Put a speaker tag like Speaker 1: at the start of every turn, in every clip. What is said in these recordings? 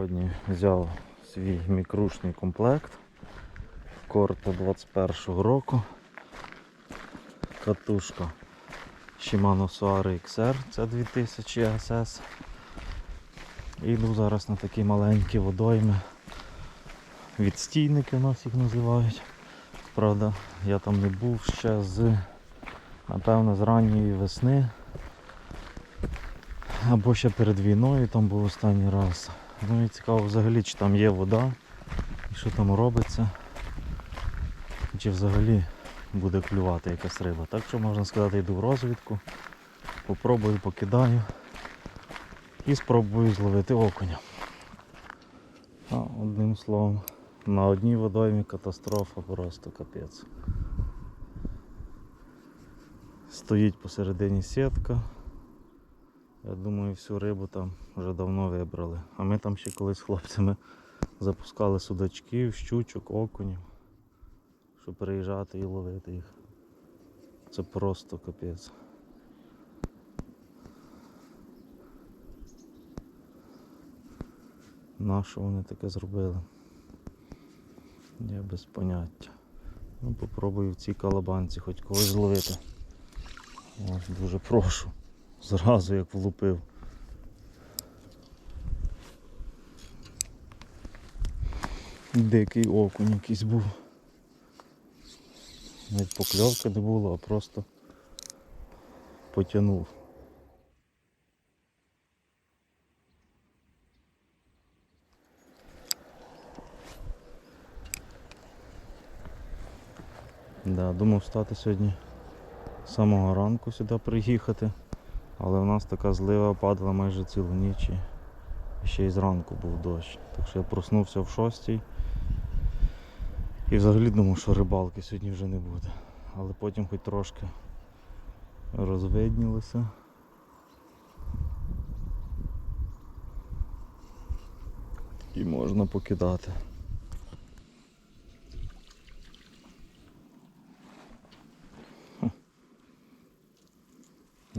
Speaker 1: Сьогодні взяв свій мікрушний комплект Корта 21 року. Катушка Shimano Soare XR, це 2000 SS. Іду зараз на такі маленькі водойми. Відстійники у нас їх називають. Правда, я там не був ще з, напевно, з ранньої весни. Або ще перед війною там був останній раз. Ну і цікаво взагалі, чи там є вода, і що там робиться, чи взагалі буде клювати якась риба. Так що можна сказати, йду в розвідку, попробую, покидаю і спробую зловити окуня. А, одним словом, на одній водоймі катастрофа просто капець. Стоїть посередині сітка. Я думаю, всю рибу там вже давно вибрали. А ми там ще колись з хлопцями запускали судачків, щучок, окунів, щоб приїжджати і ловити їх. Це просто капець. Нащо вони таке зробили? Я без поняття. Ну попробую в цій калабанці хоч когось зловити. Ось, дуже прошу. Зразу як влупив. Дикий окунь якийсь був. Навіть покльовки не було, а просто потягнув. Да, думав встати сьогодні з самого ранку сюди приїхати. Але в нас така злива падала майже цілу ніч і ще й зранку був дощ. Так що я проснувся в шостій і взагалі думав, що рибалки сьогодні вже не буде. Але потім хоч трошки розвиднілося. І можна покидати.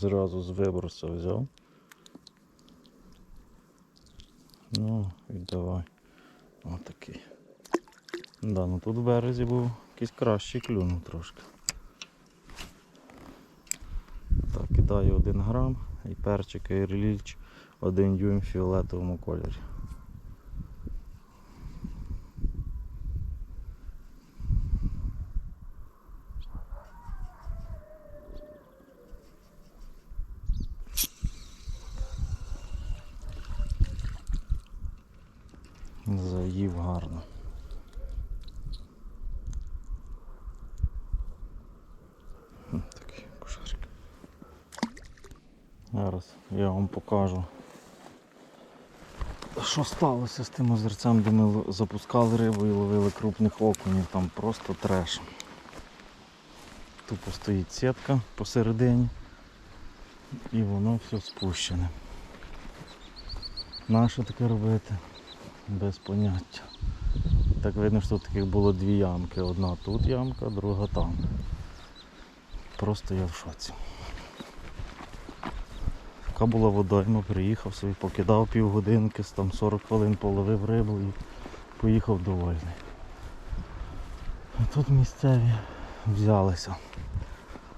Speaker 1: Зразу з виброса взяв. Ну, віддавай. Отакий. Да, ну тут в березі був якийсь кращий клюнув трошки. Так, кидаю один грам і перчик і реліч один дюйм в фіолетовому кольорі. Заїв гарно. Зараз я вам покажу, що сталося з тим озерцем, де ми запускали рибу і ловили крупних окунів. Там просто треш. Тупо стоїть сітка посередині і воно все спущене. Нащо таке робити? Без поняття. Так видно, що тут таких було дві ямки. Одна тут ямка, друга там. Просто я в шоці. Така була водойма, приїхав собі, покидав півгодинки, там 40 хвилин половив рибу і поїхав довольний. А тут місцеві взялися.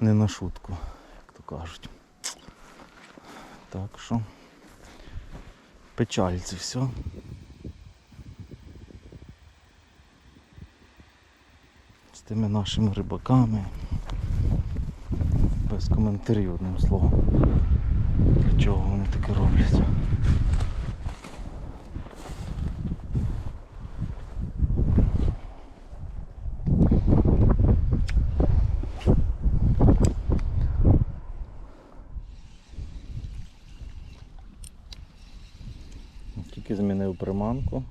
Speaker 1: Не на шутку, як то кажуть. Так що печаль це все. З тими нашими рибаками. Без коментарів одним словом. Для чого вони таке роблять. Тільки змінив приманку,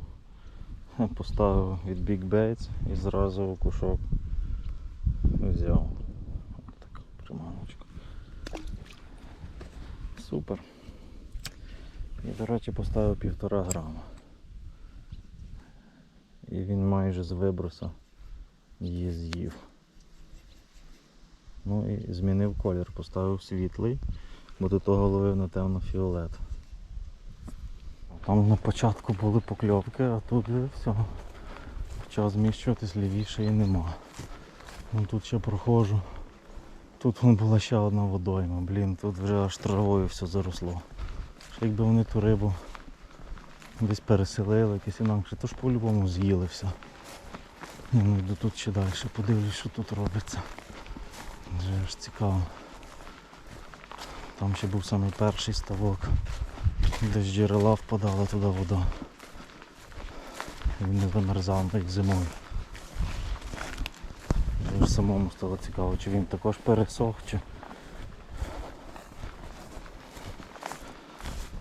Speaker 1: поставив від Big Baits і зразу окушок взяв. Ось така приманочка. Супер. І, до речі, поставив півтора грама. І він майже з виброса її з'їв. Ну і змінив колір, поставив світлий, бо до того ловив на темно фіолет. Там на початку були покльовки, а тут все. Почав зміщуватись лівіше і нема. Ну, тут ще проходжу. Тут вон була ще одна водойма, блін, тут вже аж травою все заросло. Ще якби вони ту рибу десь переселили, якесь інакше, то ж по-любому з'їли все. Ні, ну йду тут ще далі, подивлюсь, що тут робиться. Вже аж цікаво. Там ще був самий перший ставок, де з джерела впадала туди вода. Він не замерзав навіть зимою. Вже самому стало цікаво, чи він також пересох, чи.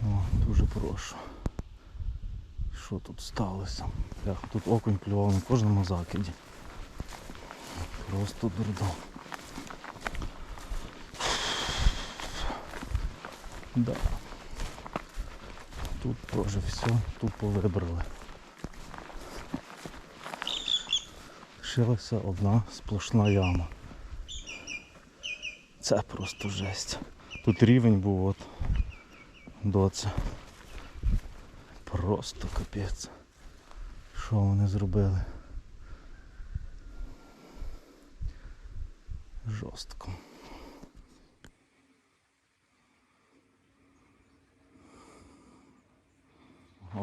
Speaker 1: О, дуже прошу. Що тут сталося? Тут окунь клював на кожному закиді. Просто дурдом. Да. Тут теж все, тупо вибрали. Лишилася одна сплошна яма. Це просто жесть. Тут рівень був от до це. Просто капець. Що вони зробили? Жорстко.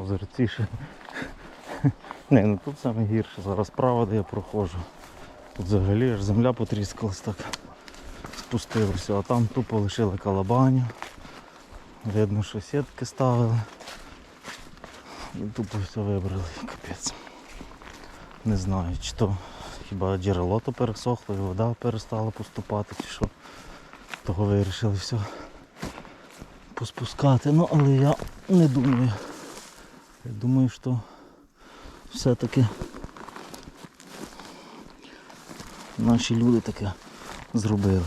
Speaker 1: Озерці ще. Не, ну тут саме гірше. Зараз справа, де я проходжу. Тут взагалі аж земля потріскалась так. Спустилося, а там тупо лишили калабаню. Видно, що сітки ставили. І тупо все вибрали, капець. Не знаю, чи то хіба джерело то пересохло і вода перестала поступати, чи що. Того вирішили все поспускати. Ну але я не думаю. Я думаю, що все-таки наші люди таке зробили.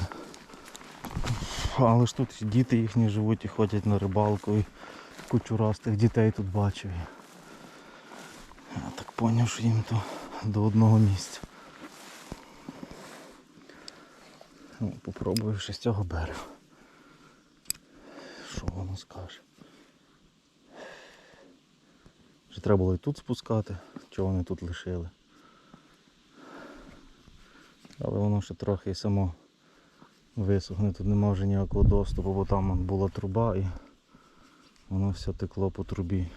Speaker 1: Але ж тут діти їхні живуть і ходять на рибалку і кучу раз тих дітей тут бачив. Я так зрозумів, що їм то до одного місця. Ну, попробую ще з цього берега. Що воно скаже? Чи треба було і тут спускати, чого вони тут лишили. Але воно ще трохи і само висохне. Тут нема вже ніякого доступу, бо там була труба і воно все текло по трубі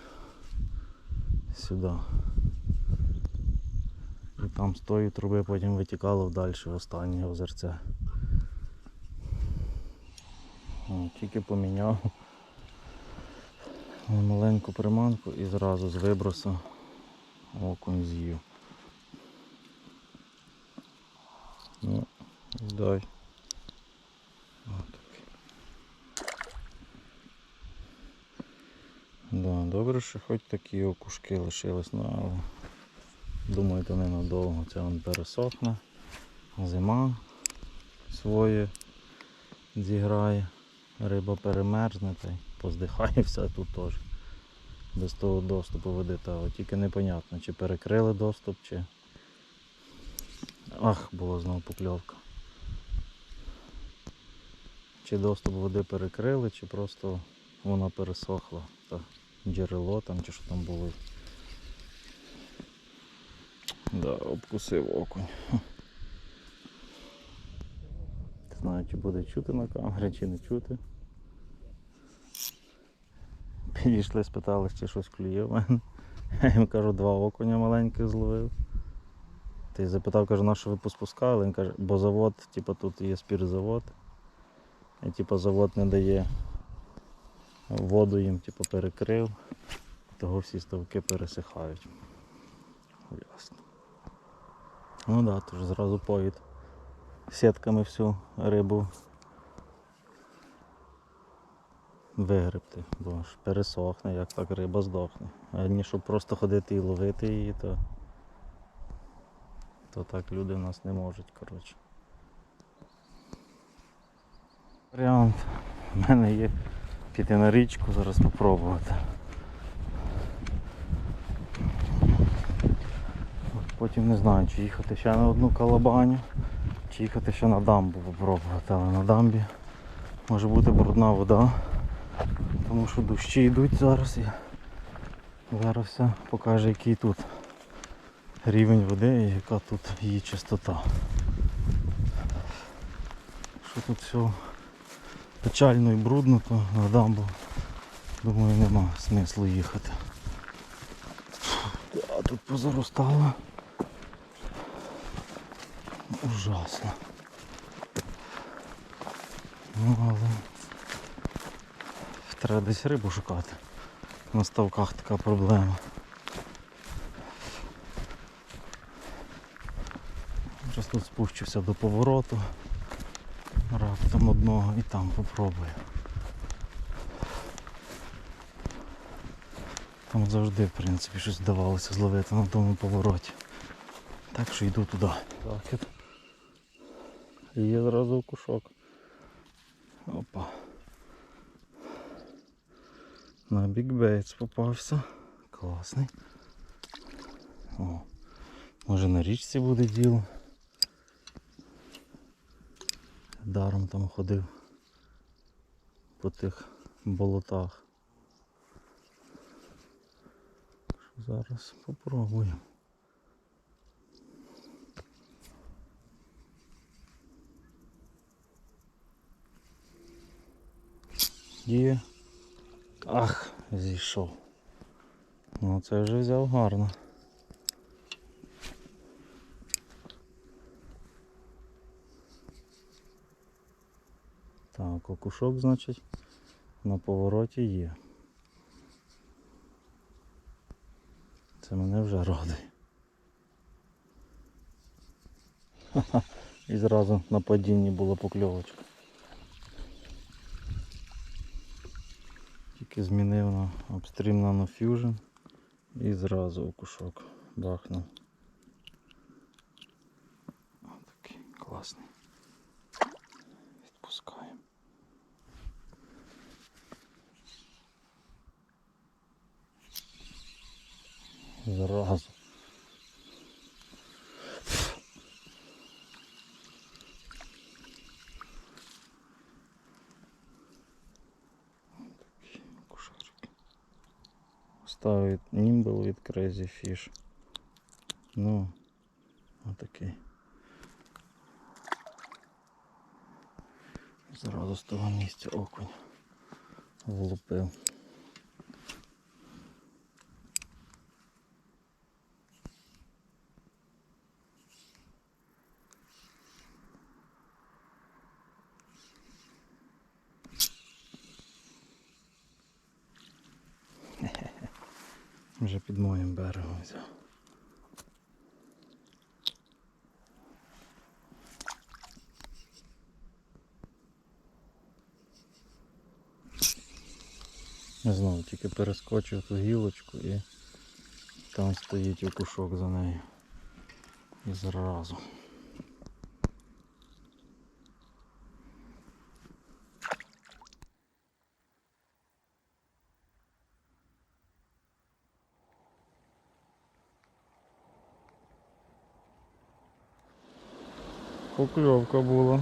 Speaker 1: сюди. І там з тої труби потім витікало вдалі в останнє озерце. Тільки поміняв маленьку приманку і зразу з вибросу окунь з'їв. Ну, дай. Да, добре, що хоч такі окушки лишились, ну але думаю, то ненадовго. Це він пересохне. Зима своє зіграє, риба перемерзне та й поздихає все тут теж. Без того доступу води та тільки непонятно, чи перекрили доступ, чи. Ах, була знову покльовка. Чи доступ води перекрили, чи просто вона пересохла. Та джерело там чи що там було. Да, обкусив окунь. Не знаю, чи буде чути на камері, чи не чути. Підійшли, спитали, чи щось клює в мене. Я їм кажу, два окуня маленьких зловив. Ти запитав, каже, на що ви поспускали? Він каже, бо завод, типу, тут є спірзавод. І типу, завод не дає воду їм типу, перекрив. Того всі ставки пересихають. Ясно. Ну так, да, тож зразу поїд. Сітками всю рибу вигребти, бо ж пересохне, як так риба здохне. А ні, щоб просто ходити і ловити її, то, то так люди в нас не можуть, коротше. Варіант в мене є піти на річку, зараз спробувати. Потім не знаю, чи їхати ще на одну калабаню, чи їхати ще на дамбу попробувати, але на дамбі може бути брудна вода, тому що дощі йдуть зараз і Зараз все покаже, який тут рівень води і яка тут її чистота. Що тут все печально і брудно, то на дамбу, думаю, нема смислу їхати. А тут позаростало. Ужасно. Ну але треба десь рибу шукати. На ставках така проблема. Зараз тут спущуся до повороту. Раптом одного і там попробую. Там завжди, в принципі, щось вдавалося зловити на тому повороті. Так що йду туди. Закид. І Є зразу кушок. Опа. На Big Baits попався. Класний. О, може на річці буде діло. Даром там ходив по тих болотах. Що Зараз попробуємо. Є. Ах, зійшов. Ну це вже взяв гарно. Так, окушок, значить, на повороті є. Це мене вже. Ха-ха, І зразу на падінні була покльовочка. Тільки змінив на обстрім на Fusion і зразу окушок бахнув. Такий класний. Відпускаємо. Зразу. Ставить німбл від Crazy Fish. Ну, отакий. Зразу з того місця окунь влупив. Вже під моїм берегом взяв. Знову тільки перескочив ту гілочку і там стоїть окушок за нею. І зразу. Покльовка була.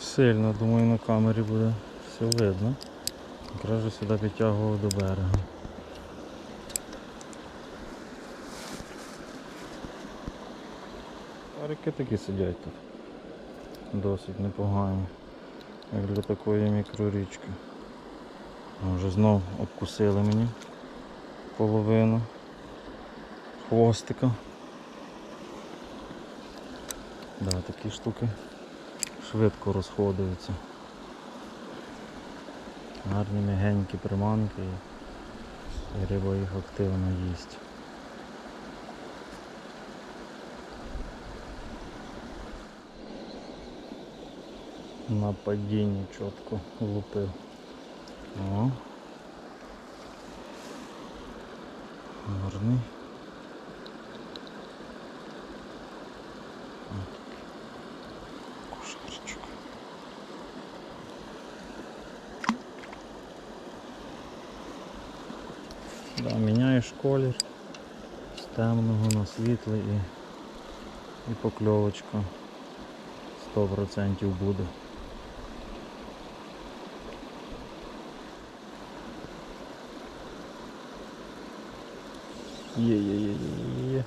Speaker 1: Сильно, думаю, на камері буде все видно. Якраз же сюди підтягував до берега. Парики такі сидять тут. Досить непогані. Як для такої мікрорічки. Вже знов обкусили мені половину хвостика. Да, такі штуки швидко розходуються. Гарні м'ягенькі приманки і риба їх активно їсть. На падінні чітко лупив. О. Гарний. Колір з темного на світлий і, і покльовочка 100% буде. Є, є, є, є, є.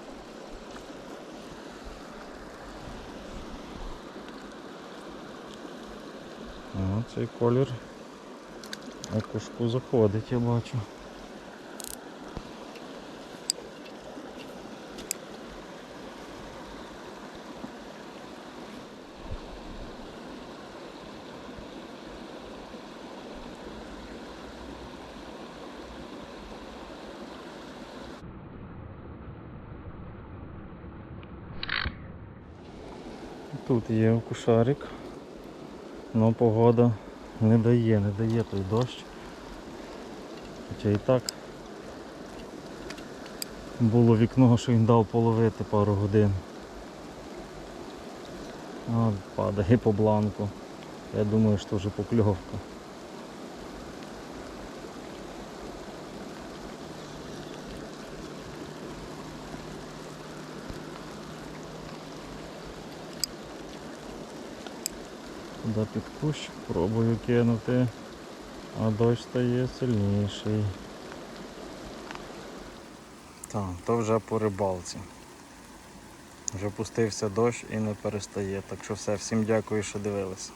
Speaker 1: О, цей колір у кушку заходить, я бачу. Тут є окушарик, але погода не дає, не дає той дощ. Хоча і так було вікно, що він дав половити пару годин. От, падає по бланку. Я думаю, що вже покльовка. Туди під кущ пробую кинути, а дощ стає сильніший. Так, то вже по рибалці. Вже пустився дощ і не перестає. Так що все, всім дякую, що дивилися.